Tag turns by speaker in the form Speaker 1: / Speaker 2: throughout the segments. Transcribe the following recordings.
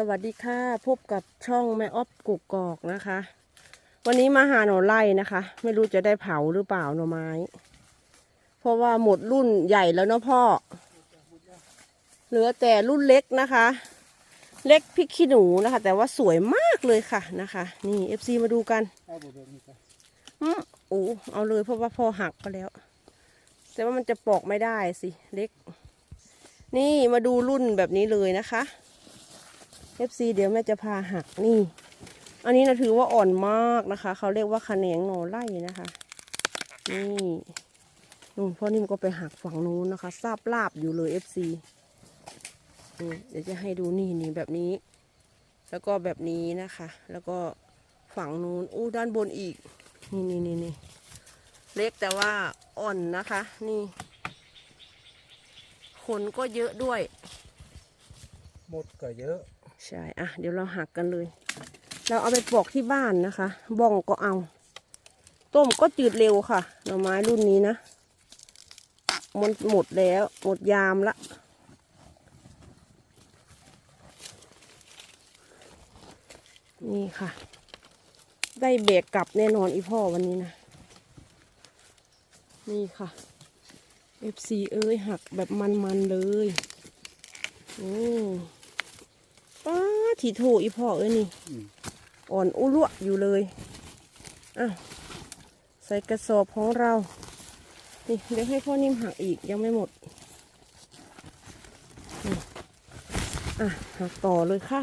Speaker 1: สวัสดีค่ะ พบกับช่องแม่ออฟกุกกอกนะคะ วันนี้มาหาหน่อไร่นะคะ ไม่รู้จะได้เผาหรือเปล่าหน่อไม้ เพราะว่าหมดรุ่นใหญ่แล้วเนาะพ่อ เหลือแต่รุ่นเล็กนะคะ เล็กพริกขี้หนูนะคะ แต่ว่าสวยมากเลยค่ะนะคะ นี่เอฟซีมาดูกัน
Speaker 2: อาบ่เบิ่งนี่จ้ะ
Speaker 1: อืมโอ้เอาเลยเพราะว่าพ่อหักไปแล้ว แต่ว่ามันจะปอกไม่ได้สิเล็ก นี่มาดูรุ่นแบบนี้เลยนะคะ FC เดี๋ยวแม่จะพาหักนี่ อันนี้นะถือว่าอ่อนมากนะคะ เขาเรียกว่าขะแหนงหน่อไร่นะคะ นี่นู่นพ่อนิ่มก็ไปหักฝั่งนู้นนะคะซาบลาบอยู่เลย FC นี่เดี๋ยวจะให้ดูนี่นี่แบบนี้ แล้วก็แบบนี้นะคะ แล้วก็ฝั่งนู้นอู้ด้านบนอีก นี่นี่นี่นี่เล็กแต่ว่าอ่อนนะคะ นี่ขนก็เยอะด้วย
Speaker 2: หมดก็เยอะ
Speaker 1: ใช่อะเดี๋ยวเราหักกันเลย เราเอาไปปอกที่บ้านนะคะบ้องก็เอา ต้มก็จืดเร็วค่ะ หน่อไม้รุ่นนี้นะมันหมดแล้วหมดยามละนี่ค่ะ ได้เบรกกลับแน่นอนอีพ่อวันนี้นะ นี่ค่ะ FC เอ้ยหักแบบมันๆเลย โอ้ ถีโถอีพ่อเอ้ยนี่
Speaker 2: อืม
Speaker 1: อ่อนอุลุอยู่เลยอะใส่กระสอบของเรา นี่เดี๋ยวให้พ่อนิ่มหักอีกยังไม่หมดนี่อะหักต่อเลยค่ะ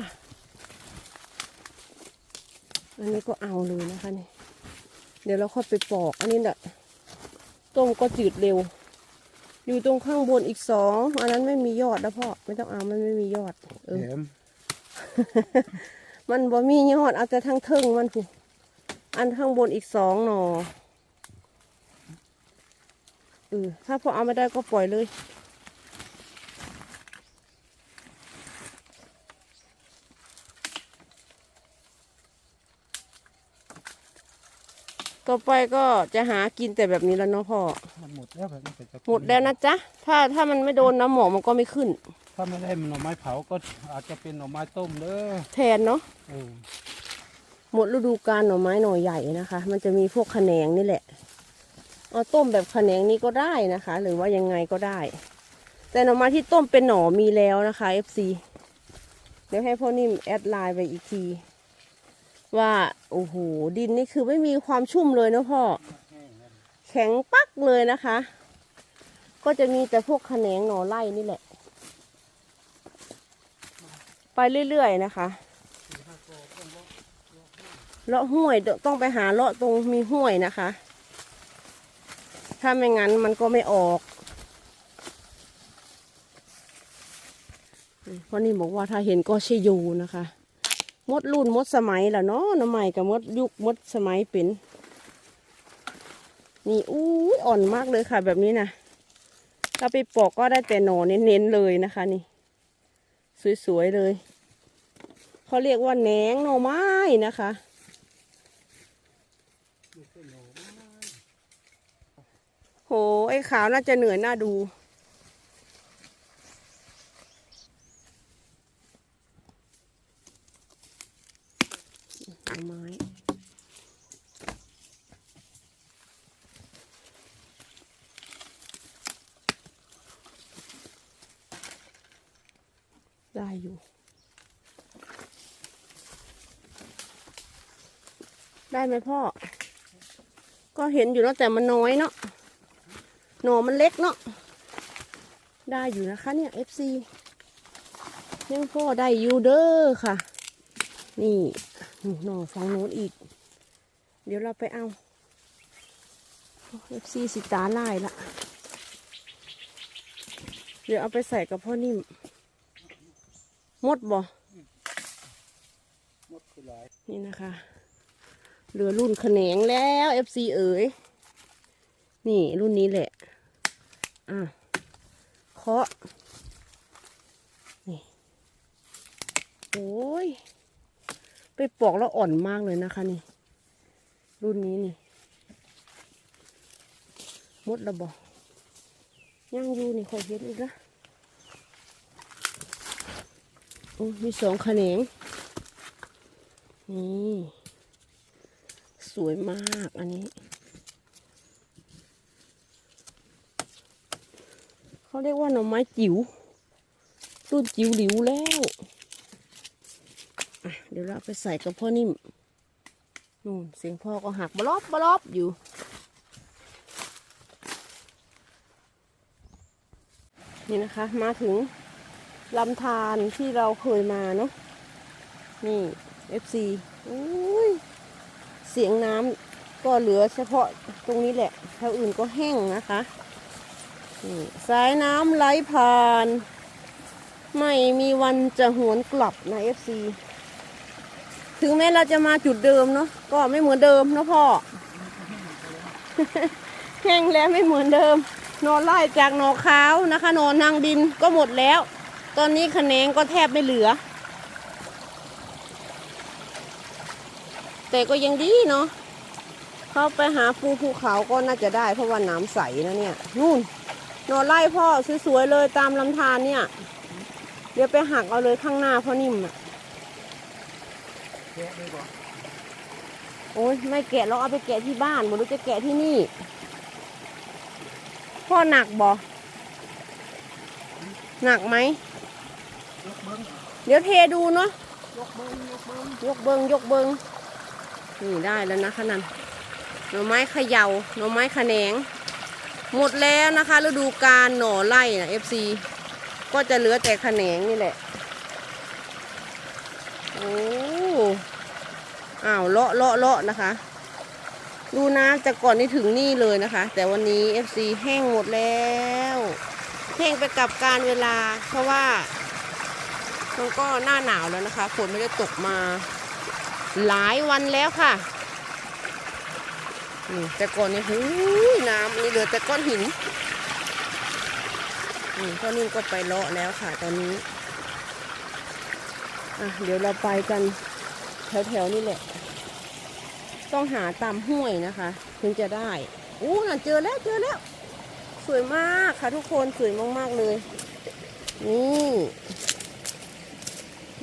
Speaker 1: อันนี้ก็เอาเลยนะคะนี่ เดี๋ยวเราค่อยไปปอก อันนี้แหละต้มก็จืดเร็ว อยู่ตรงข้างบนอีกสอง อันนั้นไม่มียอดนะพ่อ ไม่ต้องเอา มันไม่มียอด เออ
Speaker 2: แถ ม
Speaker 1: มันบ่มียอดเอาแต่ทั้งเทิงมันผู้อันข้างบนอีกสองหนอเออถ้าพอเอาไม่ได้ก็ปล่อยเลย ต่อไปก็จะหากินแต่แบบนี้แล้วเนาะพ่อ
Speaker 2: มันหมดแล้วแบบนี้ก็จะ
Speaker 1: หมดแล้วนะจ๊ะ ถ้าถ้ามันไม่โดนน้ำหมอกมันก็ไม่ขึ้น
Speaker 2: ถ้าไม่ได้มันหน่อไม้เผาก็อาจจะเป็นหน่อไม้ต้มเด้อ
Speaker 1: แทนเนาะ
Speaker 2: เออ
Speaker 1: หมดฤดูกาลหน่อไม้หน่อใหญ่นะคะ มันจะมีพวกขะแขนงนี่แหละเอาต้มแบบขะแขนงนี้ก็ได้นะคะ หรือว่ายังไงก็ได้ แต่หน่อไม้ที่ต้มเป็นหน่อมีแล้วนะคะ FC เดี๋ยวให้พ่อนิ่มแอดไลน์ไปอีกที ว่าโอ้โหดินนี่คือไม่มีความชุ่มเลยเนอะพ่อแข็งปักเลยนะคะ ก็จะมีแต่พวกขะแขนงหน่อไร่นี่แหละ ไปเรื่อยๆนะคะเลาะห้วยต้องไปหาเลาะตรงมีห้วยนะคะ ถ้าไม่งั้นมันก็ไม่ออกเพราะนี่บอกว่าถ้าเห็นก็ใช่ยูนะคะมดรุ่นมดสมัยแหละเนาะน้ำใหม่กับมดยุคมดสมัยเป็นนี่อู้อ่อนมากเลยค่ะ แบบนี้นะถ้าไปปอกก็ได้แต่หนอเน้นๆเลยนะคะนี่ สวยๆเลย เขาเรียกว่าแหนงหน่อไม้นะคะ โห ไอ้ขาวน่าจะเหนื่อยน่าดู หน่อไม้ ได้อยู่ ได้ไหมพ่อ ก็เห็นอยู่เนอะแต่มันน้อยเนาะหน่อมันเล็กเนาะได้อยู่นะคะเนี่ย FC ยังพ่อได้อยู่เด้อค่ะ นี่หน่อฟังโน้นอีก เดี๋ยวเราไปเอา FC สิตาไล่ละเดี๋ยวเอาไปใส่กับพ่อนิ่ม มดบ่
Speaker 2: มดคือหลาย
Speaker 1: นี่นะคะ เหลือรุ่นแขนงแล้ว FC เอ๋ย นี่รุ่นนี้แหละ อะเคาะ นี่ โอ้ย ไปปอกแล้วอ่อนมากเลยนะคะนี่ รุ่นนี้นี่ มดแล้วบอกยังอยู่นี่คอยเห็นอีกนะ โอ้มีสองแขนง นี่ สวยมากอันนี้ เขาเรียกว่าหน่อไม้จิ๋ว รุ่นจิ๋วหลิวแล้วเดี๋ยวเราเอาไปใส่กับพ่อนิ่มนู่นเสียงพ่อก็หักบลอบบลอบอยู่ นี่นะคะ มาถึง ลำธารที่เราเคยมาเนาะนี่ FC อุ้ยเสียงน้ำก็เหลือเฉพาะตรงนี้แหละแถวอื่นก็แห้งนะคะนี่สายน้ำไหลผ่าน ไม่มีวันจะหวนกลับนะ FC ถึงแม้เราจะมาจุดเดิมเนาะก็ไม่เหมือนเดิมนะพ่อ แห้งแล้วไม่เหมือนเดิม นอนไล่จากหนอขาวนะคะ นอนนางดินก็หมดแล้ว ตอนนี้คะแนนก็แทบไม่เหลือ แต่ก็ยังดีเนาะเข้าไปหาปูภูเขาก็น่าจะได้เพราะว่าน้ำใสนะเนี่ย นู่นหนอนไล่พ่อสวยๆเลยตามลำธารเนี่ย เดี๋ยวไปหักเอาเลยข้างหน้าพ่อนิ่มอะ
Speaker 2: แกะได้บ่
Speaker 1: โอ้ยไม่แกะเราเอาไปแกะที่บ้านหมดรู้จะแกะที่นี่ พ่อหนักบ่หนักไหม
Speaker 2: ยกเบิ้ง
Speaker 1: เดี๋ยวเทดูเนาะ
Speaker 2: ยกเบิ้งยกเบิ้ง
Speaker 1: ยกเบิงยกเบิงนี่ได้แล้วนะคะนั่นหน่อไม้เขยา่าหน่อไม้ขแหนง หมดแล้วนะคะฤดูกาลหน่อไร่นะ FC ก็จะเหลือแต่ขแหนงนี่แหละโอ้อ้าวเลาะเลาะเลาะนะคะ ดูน้ำจากก่อนนี่ถึงนี่เลยนะคะ แต่วันนี้ FC แห้งหมดแล้วแห้งไปกับการเวลาเพราะว่า มันก็หน้าหนาวแล้วนะคะฝนไม่ได้ตกมาหลายวันแล้วค่ะนี่แต่ก่อนนี่หูน้ำนี่เหลือแต่ก้อนหินนี่พ่อนิ่มก็ไปเลาะแล้วค่ะตอนนี้อะเดี๋ยวเราไปกันแถวๆนี่แหละ ต้องหาตามห้วยนะคะ ถึงจะได้อู้น่ะเจอแล้วเจอแล้ว สวยมากค่ะทุกคนสวยมากๆเลย นี่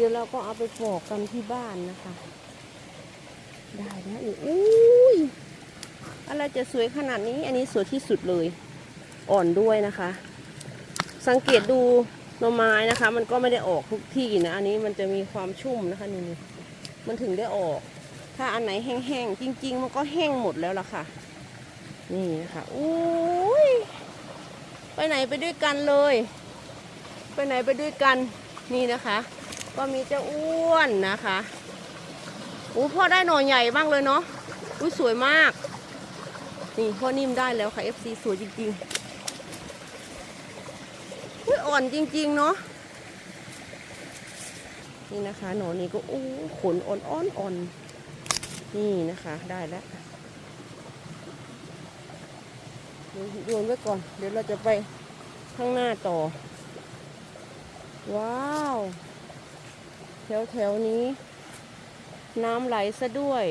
Speaker 1: ดี๋ยวเราก็เอาไปปอกกันที่บ้านนะคะ ได้นะนี่อุ้ยอะไรจะสวยขนาดนี้ อันนี้สวยที่สุดเลย อ่อนด้วยนะคะ สังเกตดูหน่อไม้นะคะ มันก็ไม่ได้ออกทุกที่นะ อันนี้มันจะมีความชุ่มนะคะนี่นี่มันถึงได้ออก ถ้าอันไหนแห้งๆจริง ๆ มันก็แห้งหมดแล้วล่ะค่ะ นี่นะคะอุ้ยไปไหนไปด้วยกันเลย ไปไหนไปด้วยกันนี่นะคะ ก็มีเจ้าอ้วนนะคะอู้พ่อได้หน่อใหญ่บ้างเลยเนาะอุ้ยสวยมาก นี่พ่อนิ่มได้แล้วค่ะ FC สวยจริงๆอุ้ยอ่อนจริง ๆ เนาะนี่นะคะ หนอนี้ก็อู้ขนอ่อนอ่อนอ่อนนี่นะคะได้แล้วโยนไว้ก่อน เดี๋ยวเราจะไปข้างหน้าต่อ ว้าว ถวแถวๆนี้ น้ำไหลซะด้วย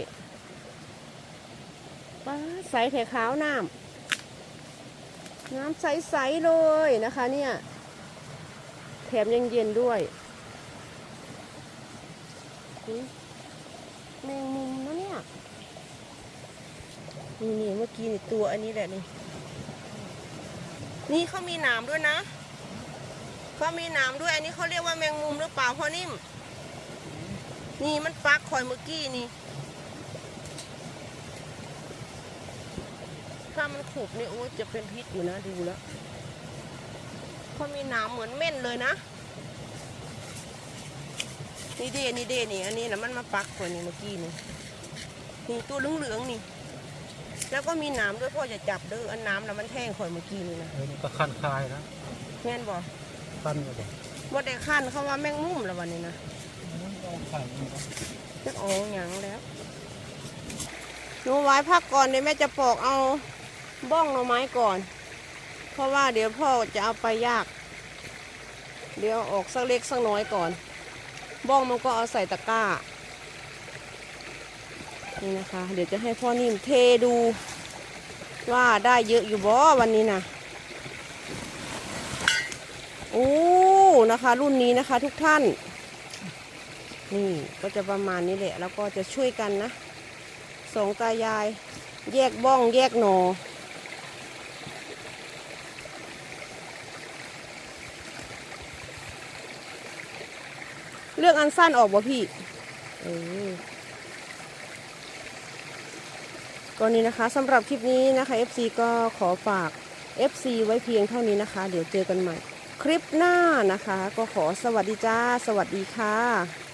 Speaker 1: ป้าใสแถขาวน้ำน้ำใสๆเลยนะคะเนี่ยแถมยังเย็นด้วยอุ๊ยแมงมุมนะเนี่ยนี่นี่เมื่อกี้นี่ตัวอันนี้แหละนี่ นี่เขามีหนามด้วยนะเขามีหนามด้วย อันนี้เขาเรียกว่าแมงมุมหรือเปล่าพ่อนิ่ม นี่มันปักคอยเมื่อกี้นี่ ถ้ามันขบนี่โอ้ยจะเป็นพิษอยู่นะดูแล้วเขามีหนามเหมือนเม่นเลยนะ นี่เดนี่เดนี่อันนี้นะมันมาปักคอยนี่เมื่อกี้นี่นี่ตัวเหลืองๆนี่ แล้วก็มีหนามด้วยพ่อจะจับเด้ออันน้ำแล้วมันแทงคอยเมื่อกี้นี่นะ
Speaker 2: เออนี่ก็คันคายนะ
Speaker 1: แม่นบ่
Speaker 2: คันก็บ่
Speaker 1: บ่ได้ขั้นเขาว่าแมงมุมแล้ววันนี้นะ
Speaker 2: เอาไข่นี่ก็
Speaker 1: จะโอ้หยังแล้วหนูไว้พักก่อนเดี๋ยวแม่จะปอกเอาบ้องหน่อไม้ก่อน เพราะว่าเดี๋ยวพ่อจะเอาไปยาก เดี๋ยวออกสักเล็กสักน้อยก่อน บ้องมันก็เอาใส่ตะกร้า นี่นะคะ เดี๋ยวจะให้พ่อนิ่มเทดูว่าได้เยอะอยู่บ่วันนี้นะโอ้นะคะ รุ่นนี้นะคะทุกท่าน นี่ก็จะประมาณนี้แหละ แล้วก็จะช่วยกันนะสองตายายแยกบ้องแยกหนอเลือกอันสั้นออกบ่พี่เออก็นี้นะคะสำหรับคลิปนี้นะคะ FC ก็ขอฝาก FC ไว้เพียงเท่านี้นะคะ เดี๋ยวเจอกันใหม่ คลิปหน้านะคะ ก็ขอสวัสดีจ้า สวัสดีค่ะ